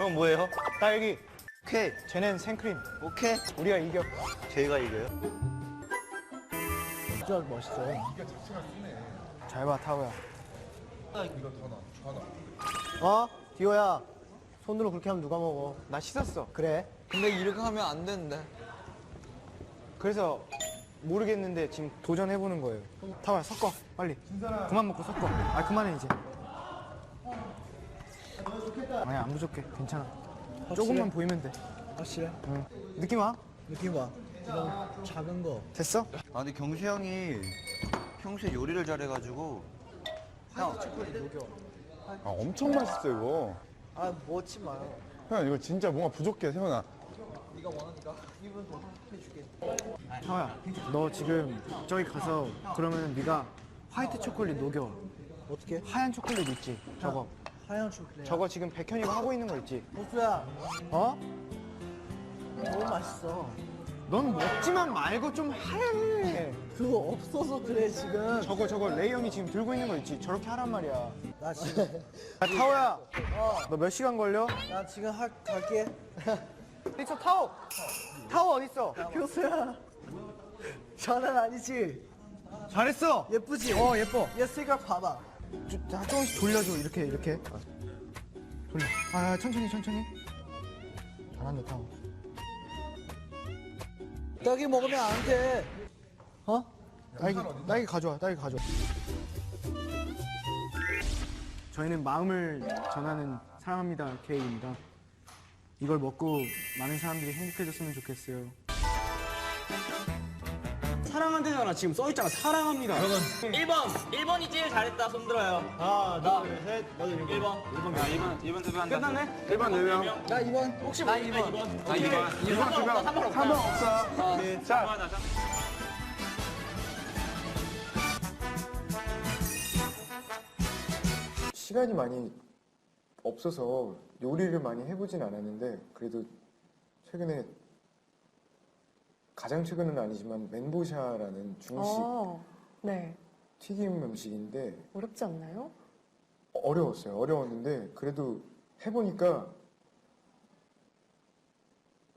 형 뭐예요? 딸기. 오케이. 쟤넨 생크림. 오케이. 우리가 이겨. 저희가 이겨요. 진짜 멋있어. 잘 봐, 타오야. 어? 디오야. 손으로 그렇게 하면 누가 먹어? 나 씻었어. 그래. 근데 이렇게 하면 안 되는데. 그래서 모르겠는데 지금 도전해보는 거예요. 타오야, 섞어. 빨리. 그만 먹고 섞어. 아, 그만해, 이제. 아니, 안 부족해. 괜찮아. 조금만 보이면 돼. 확실해? 응. 느낌 와? 느낌 봐. 이런 작은 거. 됐어? 아 근데 경수 형이 평소에 요리를 잘해가지고 형 아, 엄청 맛있어 이거. 아, 먹지 마요. 형 이거 진짜 뭔가 부족해 세훈아. 타오야, 너 지금 저기 가서 그러면 네가 화이트 초콜릿 녹여. 어떻게? 하얀 초콜릿 있지? 저거. 하얀 초콜릿. 저거 지금 백현이가 하고 있는 거 있지? 호수야, 어? 너무 맛있어. 넌 먹지만 말고 좀 하래. 그거 없어서 그래, 지금. 저거 저거 레이 형이 지금 들고 있는 거 있지? 저렇게 하란 말이야. 나 지금, 야, 타오야. 너몇 시간 걸려? 나 지금 할, 갈게. 어딨어 타오? 타오 어딨어? 효수야. 장난 아니지? 잘했어. 예쁘지? 어 예뻐. 얘 색깔 봐봐. 자, 조금씩 돌려줘 이렇게 이렇게. 돌려. 아 천천히 천천히. 잘한다 타오. 떡이 먹으면 안 돼. 어? 딸기 딸기 가져와 딸기 가져와. 저희는 마음을 전하는 사랑합니다 케이크입니다. 이걸 먹고 많은 사람들이 행복해졌으면 좋겠어요. 사랑한대잖아 지금 써있잖아. 사랑합니다. 1번! 1번이 제일 잘했다. 손 들어요. 하나 둘 셋. 나도 1번. 1번. 야 2번 2번 투표한다. 끝났네? 1번 4명. 나 이번. 혹시 나 2번. 2번. 아 2번. 2번 없다 3번 없다 3번 없어. 네. 자, 시간이 많이 없어서 요리를 많이 해보진 않았는데 그래도 최근에 가장 최근은 아니지만 멘보샤라는 중식 어, 네. 튀김 음식인데 어렵지 않나요? 어려웠어요. 어려웠는데 그래도 해보니까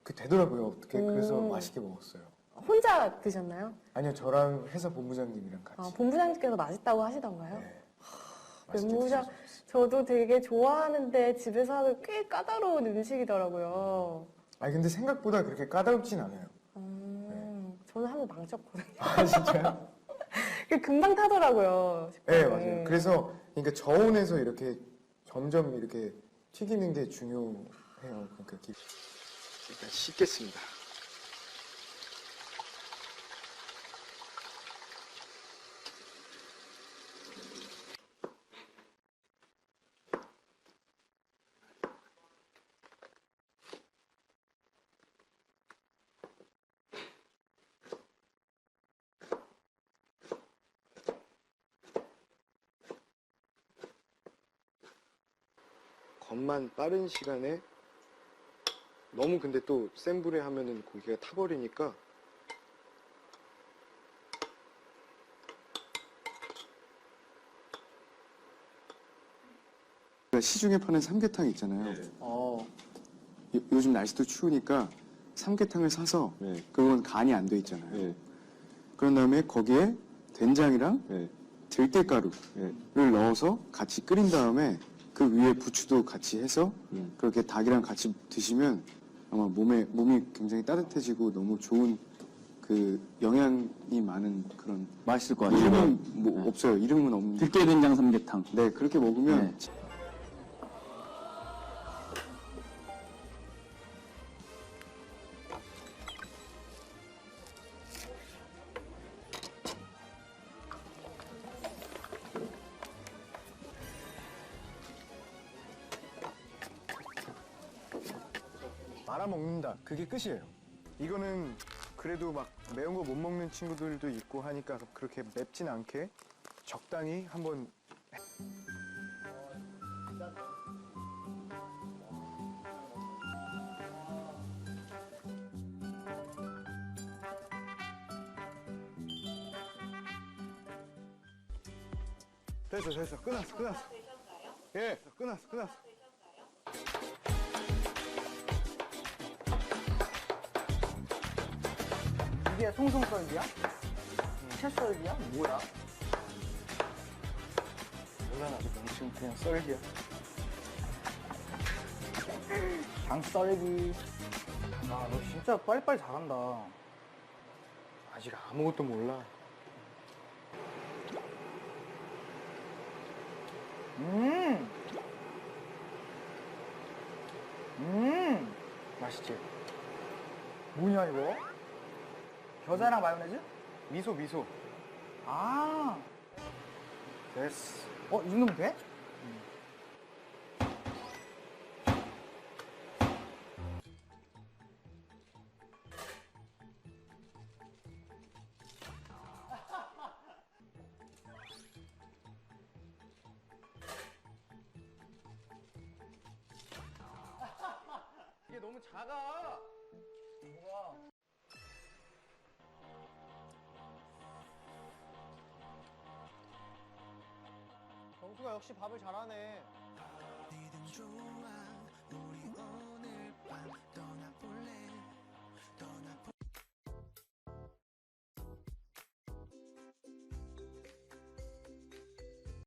그 되더라고요. 어떻게 그래서 음. 맛있게 먹었어요. 혼자 드셨나요? 아니요, 저랑 회사 본부장님이랑 같이. 아, 본부장님께서 맛있다고 하시던가요? 네. 맛있게 멘보샤. 저도 되게 좋아하는데 집에서 하면 꽤 까다로운 음식이더라고요. 아니 근데 생각보다 그렇게 까다롭진 않아요. 음, 저는 한 번 망쳤거든요. 아 진짜요? 금방 타더라고요. 네. 맞아요. 그래서 그러니까 저온에서 이렇게 점점 이렇게 튀기는 게 중요해요. 그러니까 기- 일단 씻겠습니다. 겉만 빠른 시간에 너무 근데 또 센 불에 하면은 고기가 타버리니까 시중에 파는 삼계탕 있잖아요. 요, 즘 날씨도 추우니까 삼계탕을 사서 그건 간이 안 돼 있잖아요. 그런 다음에 거기에 된장이랑 들깨가루를 넣어서 같이 끓인 다음에 그 위에 부추도 같이 해서 그렇게 닭이랑 같이 드시면 아마 몸에 몸이 굉장히 따뜻해지고 너무 좋은 그 영양이 많은 그런 맛있을 것 같아요 이름은 뭐 없어요. 이름은 없는데 들깨 된장 삼계탕 네 그렇게 먹으면 네. 말아 먹는다. 그게 끝이에요. 이거는 그래도 막 매운 거 못 먹는 친구들도 있고 하니까 그렇게 맵진 않게 적당히 한번 됐어 됐어 끝났어 끝났어 예 끝났어 끝났어 이게 송송 썰기야? 채 썰기야? 뭐야? 몰라 나도 멍청 그냥 썰기야. 장 썰기. 아, 너 진짜 빨리빨리 잘한다. 아직 아무것도 몰라. 음! 음! 맛있지? 뭐냐, 이거? 겨자랑 마요네즈? 미소, 미소. 아! 됐어. 어, 이 정도면 돼? 이게 너무 작아. 뭐야? 정수가 역시 밥을 잘하네.